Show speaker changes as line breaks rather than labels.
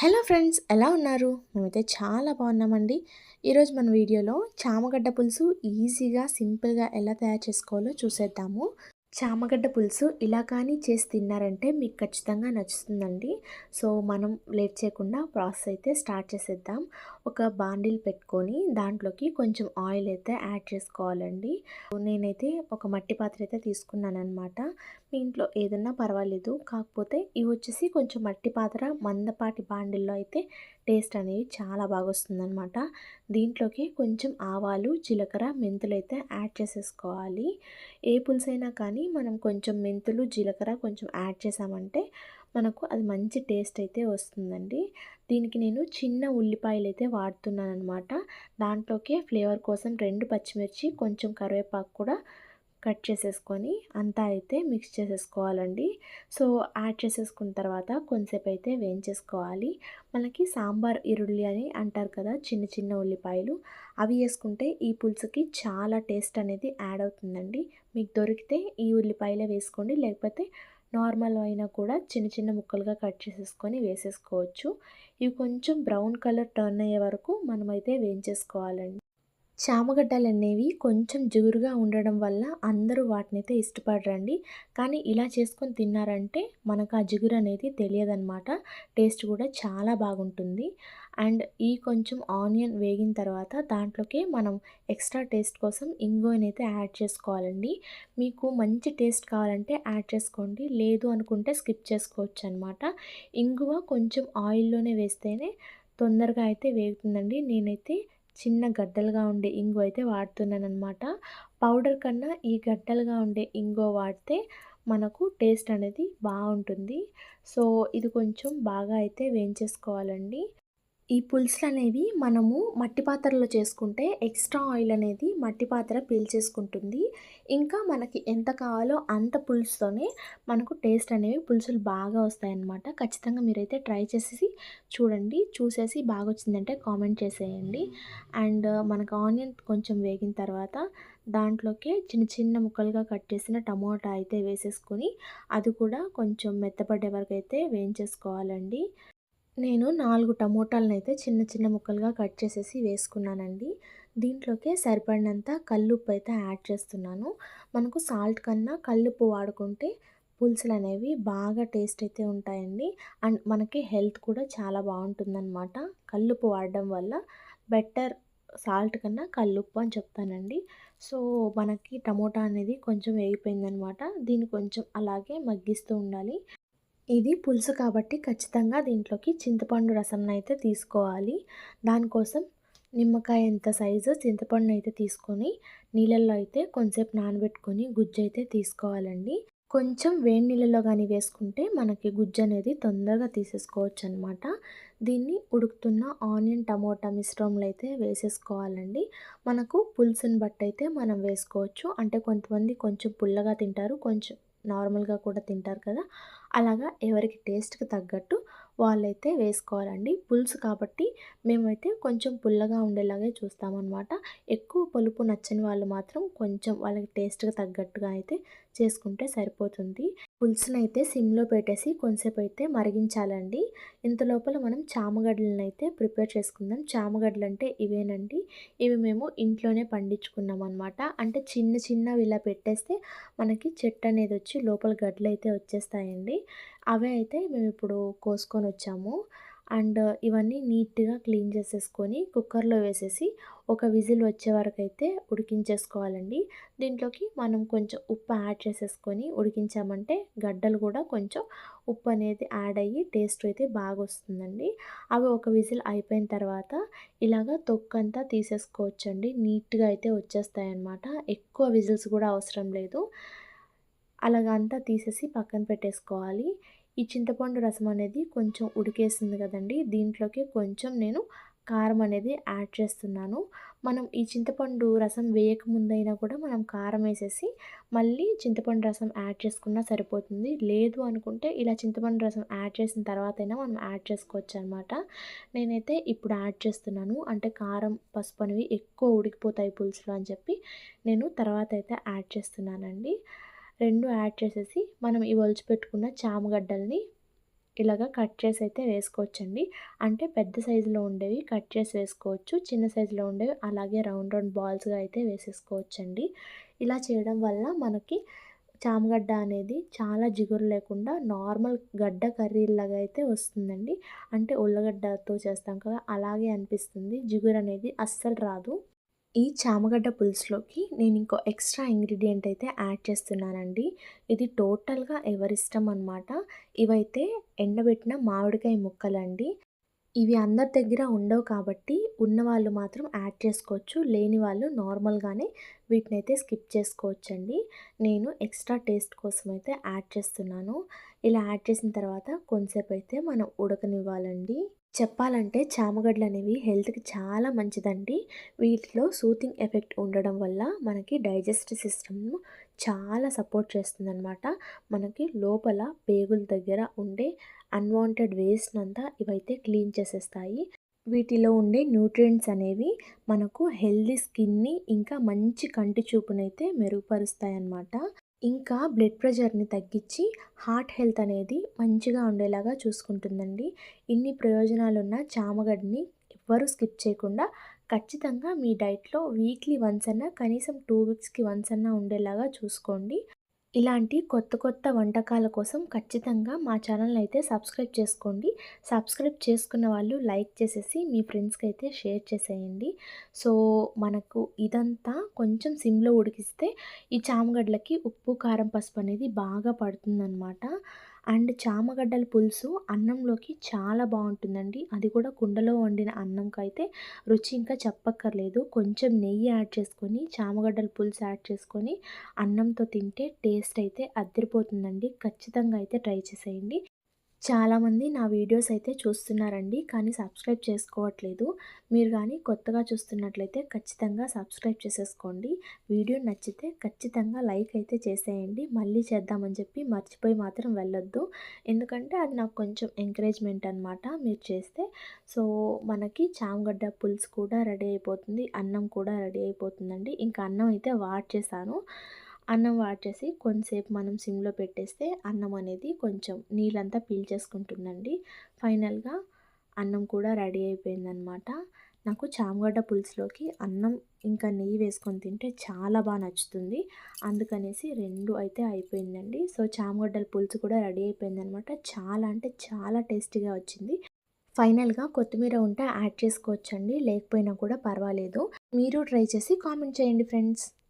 Hello friends ఎలా ఉన్నారు? మేమైతే చాలా బాగున్నామండి. ఈరోజు మన వీడియోలో చామగడ్డ పులుసు ఈజీగా సింపుల్గా ఎలా తయారు చేసుకోవాలో చూసేద్దాము. చామగడ్డ పులుసు ఇలా కానీ చేసి తిన్నారంటే మీకు ఖచ్చితంగా నచ్చుతుందండి. సో మనం లేట్ చేయకుండా ప్రాసెస్ అయితే స్టార్ట్ చేసేద్దాం. ఒక బాండిల్ పెట్టుకొని దాంట్లోకి కొంచెం ఆయిల్ అయితే యాడ్ చేసుకోవాలండి. నేనైతే ఒక మట్టి పాత్ర అయితే తీసుకున్నానమాట మీ ఇంట్లో ఏదన్నా పర్వాలేదు. కాకపోతే ఇవి వచ్చేసి కొంచెం మట్టి పాత్ర మందపాటి బాండిల్లో అయితే టేస్ట్ అనేది చాలా బాగా వస్తుందన్నమాట. దీంట్లోకి కొంచెం ఆవాలు జీలకర్ర మెంతులు అయితే యాడ్ చేసేసుకోవాలి. ఏ పులుసైనా కానీ మనం కొంచెం మెంతులు జీలకర్ర కొంచెం యాడ్ చేసామంటే మనకు అది మంచి టేస్ట్ అయితే వస్తుందండి. దీనికి నేను చిన్న ఉల్లిపాయలు అయితే వాడుతున్నాను అనమాట దాంట్లోకి ఫ్లేవర్ కోసం రెండు పచ్చిమిర్చి కొంచెం కరివేపాకు కూడా కట్ చేసేసుకొని అంతా అయితే మిక్స్ చేసేసుకోవాలండి. సో యాడ్ చేసేసుకున్న తర్వాత కొంచెంసేపు అయితే వేయించేసుకోవాలి. మనకి సాంబార్ ఈరుల్లి అని అంటారు కదా చిన్న చిన్న ఉల్లిపాయలు. అవి వేసుకుంటే ఈ పులుసుకి చాలా టేస్ట్ అనేది యాడ్ అవుతుందండి. మీకు దొరికితే ఈ ఉల్లిపాయలే వేసుకోండి. లేకపోతే నార్మల్ అయినా కూడా చిన్న చిన్న ముక్కలుగా కట్ చేసేసుకొని వేసేసుకోవచ్చు. ఇవి కొంచెం బ్రౌన్ కలర్ టర్న్ అయ్యే వరకు మనమైతే వేయించేసుకోవాలండి. చామగడ్డలు అనేవి కొంచెం జిగురుగా ఉండడం వల్ల అందరూ వాటినైతే ఇష్టపడరండి. కానీ ఇలా చేసుకొని తిన్నారంటే మనకు ఆ జిగురు అనేది తెలియదన్నమాట. టేస్ట్ కూడా చాలా బాగుంటుంది. అండ్ ఈ కొంచెం ఆనియన్ వేగిన తర్వాత దాంట్లోకి మనం ఎక్స్ట్రా టేస్ట్ కోసం ఇంగువనైతే యాడ్ చేసుకోవాలండి. మీకు మంచి టేస్ట్ కావాలంటే యాడ్ చేసుకోండి. లేదు అనుకుంటే స్కిప్ చేసుకోవచ్చు అనమాట ఇంగువ కొంచెం ఆయిల్లోనే వేస్తేనే తొందరగా అయితే వేగుతుందండి. నేనైతే చిన్న గడ్డలుగా ఉండే ఇంగు అయితే వాడుతున్నాను అనమాట పౌడర్ కన్నా ఈ గడ్డలుగా ఉండే ఇంగో వాడితే మనకు టేస్ట్ అనేది బాగుంటుంది. సో ఇది కొంచెం బాగా అయితే వేయించేసుకోవాలండి. ఈ పులుసులు అనేవి మనము మట్టి పాత్రలో చేసుకుంటే ఎక్స్ట్రా ఆయిల్ అనేది మట్టి పాత్ర పీల్చేసుకుంటుంది. ఇంకా మనకి ఎంత కావాలో అంత పులుసుతోనే మనకు టేస్ట్ అనేవి పులుసులు బాగా వస్తాయన్నమాట. ఖచ్చితంగా మీరైతే ట్రై చేసేసి చూడండి. చూసేసి బాగా వచ్చిందంటే కామెంట్ చేసేయండి. అండ్ మనకు ఆనియన్ కొంచెం వేగిన తర్వాత దాంట్లోకి చిన్న చిన్న ముక్కలుగా కట్ చేసిన టమోటా అయితే వేసేసుకొని అది కూడా కొంచెం మెత్తపడే వరకు అయితే వేయించేసుకోవాలండి. నేను నాలుగు టమోటాలను అయితే చిన్న చిన్న ముక్కలుగా కట్ చేసేసి వేసుకున్నానండి. దీంట్లోకే సరిపడినంత కల్లుప్పు అయితే యాడ్ చేస్తున్నాను. మనకు సాల్ట్ కన్నా కల్లుప్పు వాడుకుంటే పులుసులు అనేవి బాగా టేస్ట్ అయితే ఉంటాయండి. అండ్ మనకి హెల్త్ కూడా చాలా బాగుంటుందన్నమాట. కల్లుప్పు వాడడం వల్ల బెటర్ సాల్ట్ కన్నా కల్లుప్పు అని చెప్తానండి. సో మనకి టమోటా అనేది కొంచెం వేగిపోయిందనమాట దీన్ని కొంచెం అలాగే మగ్గిస్తూ ఉండాలి. ఇది పులుసు కాబట్టి ఖచ్చితంగా దీంట్లోకి చింతపండు రసం అయితే తీసుకోవాలి. దానికోసం నిమ్మకాయ ఎంత సైజు చింతపండు అయితే తీసుకొని నీళ్ళల్లో అయితే కొంచెంసేపు నానబెట్టుకొని గుజ్జు అయితే తీసుకోవాలండి. కొంచెం వేడి నీళ్ళలో కానీ వేసుకుంటే మనకి గుజ్జు అనేది తొందరగా తీసేసుకోవచ్చు అనమాట దీన్ని ఉడుకుతున్న ఆనియన్ టమోటా మిశ్రమంలో అయితే వేసేసుకోవాలండి. మనకు పులుసుని బట్టి అయితే మనం వేసుకోవచ్చు. అంటే కొంతమంది కొంచెం పుల్లగా తింటారు కొంచెం నార్మల్గా కూడా తింటారు కదా! అలాగా ఎవరికి టేస్ట్కి తగ్గట్టు వాళ్ళైతే వేసుకోవాలండి. పులుసు కాబట్టి మేమైతే కొంచెం పుల్లగా ఉండేలాగే చూస్తామన్నమాట. ఎక్కువ పులుపు నచ్చని వాళ్ళు మాత్రం కొంచెం వాళ్ళకి టేస్ట్కి తగ్గట్టుగా అయితే చేసుకుంటే సరిపోతుంది. పులుసునైతే సిమ్లో పెట్టేసి కొంచెంసేపు అయితే మరిగించాలండి. ఇంత లోపల మనం చామగడ్డలను అయితే ప్రిపేర్ చేసుకుందాం. చామగడ్డలు అంటే ఇవేనండి. ఇవి మేము ఇంట్లోనే పండించుకున్నాం అనమాట అంటే చిన్న చిన్నవి ఇలా పెట్టేస్తే మనకి చెట్టు అనేది వచ్చి లోపల గడ్డలు అయితే వచ్చేస్తాయండి. అవే అయితే మేము ఇప్పుడు కోసుకొని వచ్చాము అండ్ ఇవన్నీ నీట్గా క్లీన్ చేసేసుకొని కుక్కర్లో వేసేసి ఒక విజిల్ వచ్చే వరకు అయితే ఉడికించేసుకోవాలండి. దీంట్లోకి మనం కొంచెం ఉప్పు యాడ్ చేసేసుకొని ఉడికించామంటే గడ్డలు కూడా కొంచెం ఉప్పు అనేది యాడ్ అయ్యి టేస్ట్ అయితే బాగా వస్తుందండి అవి ఒక విజిల్ అయిపోయిన తర్వాత ఇలాగ తొక్కంతా తీసేసుకోవచ్చండి. నీట్గా అయితే వచ్చేస్తాయి అన్నమాట ఎక్కువ విజిల్స్ కూడా అవసరం లేదు. అలాగంతా తీసేసి పక్కన పెట్టేసుకోవాలి. ఈ చింతపండు రసం అనేది కొంచెం ఉడికేసింది కదండి. దీంట్లోకి కొంచెం నేను కారం అనేది యాడ్ చేస్తున్నాను. మనం ఈ చింతపండు రసం వేయకముందైనా కూడా మనం కారం వేసేసి మళ్ళీ చింతపండు రసం యాడ్ చేసుకున్నా సరిపోతుంది. లేదు అనుకుంటే ఇలా చింతపండు రసం యాడ్ చేసిన తర్వాత అయినా మనం యాడ్ చేసుకోవచ్చు అనమాట నేనైతే ఇప్పుడు యాడ్ చేస్తున్నాను. అంటే కారం పసుపు అనేవి ఎక్కువ ఉడికిపోతాయి పులుసులు అని చెప్పి నేను తర్వాత అయితే యాడ్ చేస్తున్నానండి. రెండు యాడ్ చేసేసి మనం ఈ ఒలిచి పెట్టుకున్న చామగడ్డల్ని ఇలాగ కట్ చేసి అయితే వేసుకోవచ్చండి. అంటే పెద్ద సైజులో ఉండేవి కట్ చేసి వేసుకోవచ్చు చిన్న సైజులో ఉండేవి అలాగే రౌండ్ రౌండ్ బాల్స్గా అయితే వేసేసుకోవచ్చండి. ఇలా చేయడం వల్ల మనకి చామగడ్డ అనేది చాలా జిగురు లేకుండా నార్మల్ గడ్డ కర్రీలాగా అయితే వస్తుందండి. అంటే ఉల్లగడ్డతో చేస్తాం కదా అలాగే అనిపిస్తుంది. జిగురు అనేది అస్సలు రాదు. ఈ చామగడ్డ పులుసులోకి నేను ఇంకో ఎక్స్ట్రా ఇంగ్రీడియంట్ అయితే యాడ్ చేస్తున్నానండి. ఇది టోటల్గా ఎవరిష్టం అనమాట ఇవైతే ఎండబెట్టిన మామిడికాయ ముక్కలండి. ఇవి అందరి దగ్గర ఉండవు కాబట్టి ఉన్నవాళ్ళు మాత్రం యాడ్ చేసుకోవచ్చు. లేని వాళ్ళు నార్మల్గానే వీటిని అయితే స్కిప్ చేసుకోవచ్చండి. నేను ఎక్స్ట్రా టేస్ట్ కోసం అయితే యాడ్ చేస్తున్నాను. ఇలా యాడ్ చేసిన తర్వాత కొంతసేపు అయితే మనం ఉడకనివ్వాలండి. చెప్పాలంటే చామగడ్డలు అనేవి హెల్త్కి చాలా మంచిదండి. వీటిలో సూతింగ్ ఎఫెక్ట్ ఉండడం వల్ల మనకి డైజెస్టివ్ సిస్టమ్ను చాలా సపోర్ట్ చేస్తుందన్నమాట. మనకి లోపల పేగుల దగ్గర ఉండే అన్వాంటెడ్ వేస్ట్ అంతా ఇవైతే క్లీన్ చేసేస్తాయి. వీటిలో ఉండే న్యూట్రియంట్స్ అనేవి మనకు హెల్దీ స్కిన్ని ఇంకా మంచి కంటి చూపునైతే మెరుగుపరుస్తాయి అన్నమాట ఇంకా బ్లడ్ ప్రెషర్ని తగ్గించి హార్ట్ హెల్త్ అనేది మంచిగా ఉండేలాగా చూసుకుంటుందండి. ఇన్ని ప్రయోజనాలున్న చామగడ్డని ఎవ్వరూ స్కిప్ చేయకుండా ఖచ్చితంగా మీ డైట్లో వీక్లీ వన్స్ అన్నా కనీసం టూ వీక్స్కి వన్స్ అన్నా ఉండేలాగా చూసుకోండి. ఇలాంటి కొత్త కొత్త వంటకాల కోసం ఖచ్చితంగా మా ఛానల్ అయితే సబ్స్క్రైబ్ చేసుకోండి. సబ్స్క్రైబ్ చేసుకున్న వాళ్ళు లైక్ చేసేసి మీ ఫ్రెండ్స్కి అయితే షేర్ చేసేయండి. సో మనకు ఇదంతా కొంచెం సిమ్లో ఉడికిస్తే ఈ చామగడ్డలకి ఉప్పు కారం పసుపు అనేది బాగా పడుతుందన్నమాట. అండ్ చామగడ్డల పులుసు అన్నంలోకి చాలా బాగుంటుందండి. అది కూడా కుండలో వండిన అన్నంకైతే రుచి ఇంకా చెప్పక్కర్లేదు. కొంచెం నెయ్యి యాడ్ చేసుకొని చామగడ్డల పులుసు యాడ్ చేసుకొని అన్నంతో తింటే టేస్ట్ అయితే అద్దరిపోతుందండి ఖచ్చితంగా అయితే ట్రై చేసేయండి. చాలామంది నా వీడియోస్ అయితే చూస్తున్నారండి కానీ సబ్స్క్రైబ్ చేసుకోవట్లేదు. మీరు కానీ కొత్తగా చూస్తున్నట్లయితే ఖచ్చితంగా సబ్స్క్రైబ్ చేసేసుకోండి. వీడియో నచ్చితే ఖచ్చితంగా లైక్ అయితే చేసేయండి. మళ్ళీ చేద్దామని చెప్పి మర్చిపోయి మాత్రం వెళ్ళొద్దు. ఎందుకంటే అది నాకు కొంచెం ఎంకరేజ్మెంట్ అనమాట మీరు చేస్తే. సో మనకి చామగడ్డ పులుసు కూడా రెడీ అయిపోతుంది అన్నం కూడా రెడీ అయిపోతుందండి. ఇంకా అన్నం అయితే వాడ్ చేశాను. అన్నం వాడ్చేసి కొంతసేపు మనం సిమ్లో పెట్టేస్తే అన్నం అనేది కొంచెం నీళ్ళంతా పీల్చేసుకుంటుందండి ఫైనల్గా అన్నం కూడా రెడీ అయిపోయిందనమాట నాకు చామగడ్డ పులుసులోకి అన్నం ఇంకా నెయ్యి వేసుకొని తింటే చాలా బాగా నచ్చుతుంది. అందుకనేసి రెండు అయితే అయిపోయిందండి. సో చామగడ్డల పులుసు కూడా రెడీ అయిపోయిందనమాట చాలా అంటే చాలా టేస్టీగా వచ్చింది. ఫైనల్గా కొత్తిమీర ఉంటే యాడ్ చేసుకోవచ్చండి. లేకపోయినా కూడా పర్వాలేదు. మీరు ట్రై చేసి కామెంట్ చేయండి ఫ్రెండ్స్.